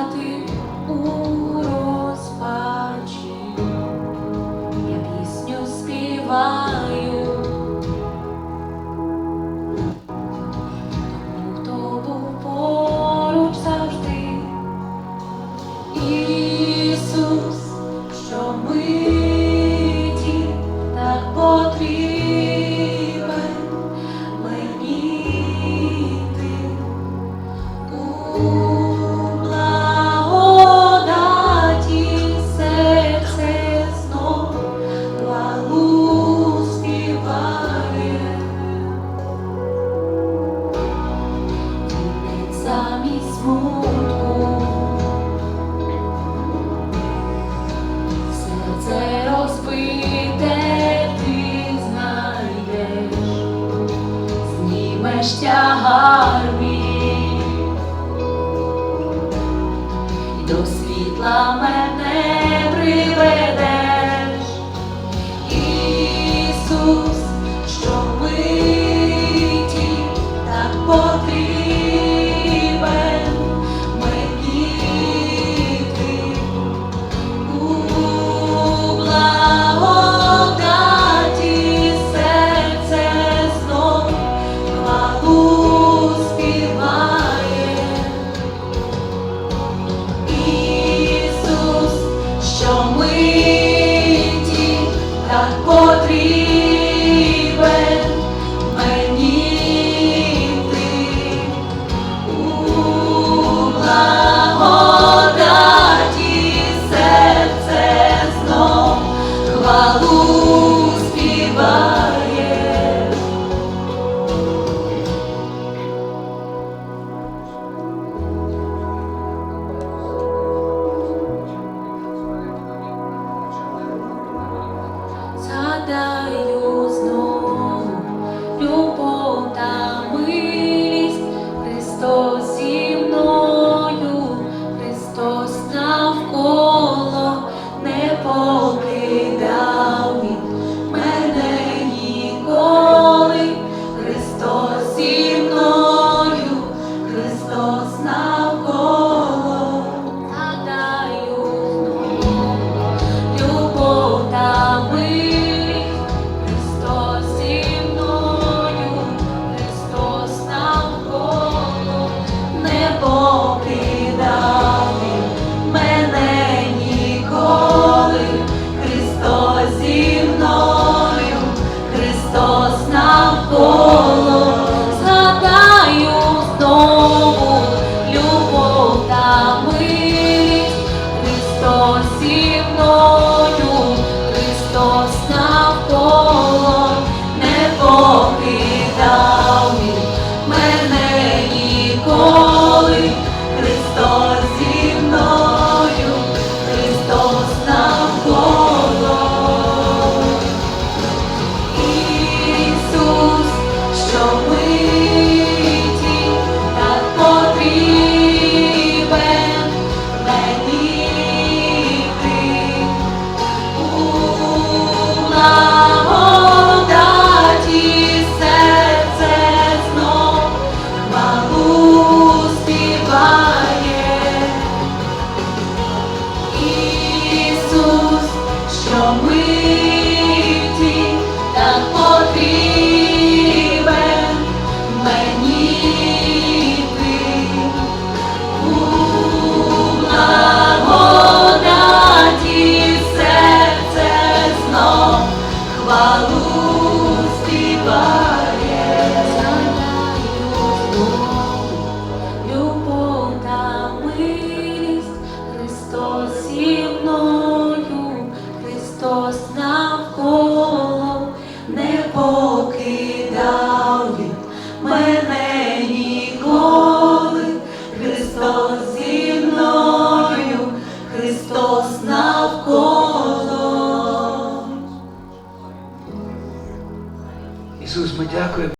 плакати у розпачі, я пісню співаю, тому хто був поруч завжди. І смутку, серце розбите знайдеш, знімеш тягар мій до світла мене приведе. Ďakujem.